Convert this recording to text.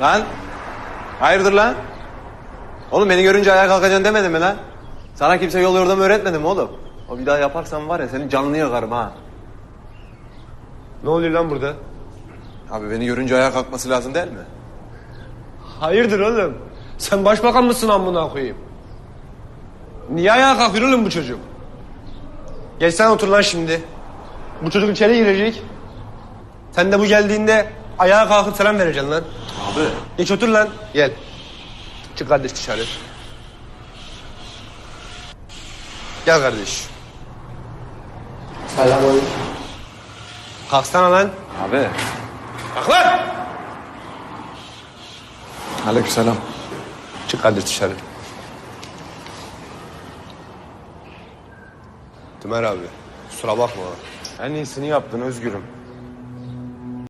Lan. Hayırdır lan? Oğlum beni görünce ayağa kalkacaksın demedim mi lan? Sana kimse yol yordamı öğretmedi mi oğlum? O bir daha yaparsan var ya seni canlı yakarım ha. Ne oluyor lan burada? Abi beni görünce ayağa kalkması lazım değil mi? Hayırdır oğlum? Sen başbakan mısın amına koyayım? Niye ayağa kalkıyor oğlum bu çocuk? Gel sen otur lan şimdi. Bu çocuk içeri girecek. Sen de bu geldiğinde ayağa kalkıp selam vereceksin lan. Abi. Geç otur lan. Gel. Çık kardeş dışarı. Gel kardeş. Selamünaleyküm. Kalksana lan. Abi. Kalk lan. Aleykümselam. Çık kardeş dışarı. Tümer abi. Kusura bakma. En iyisini yaptın Özgür'üm.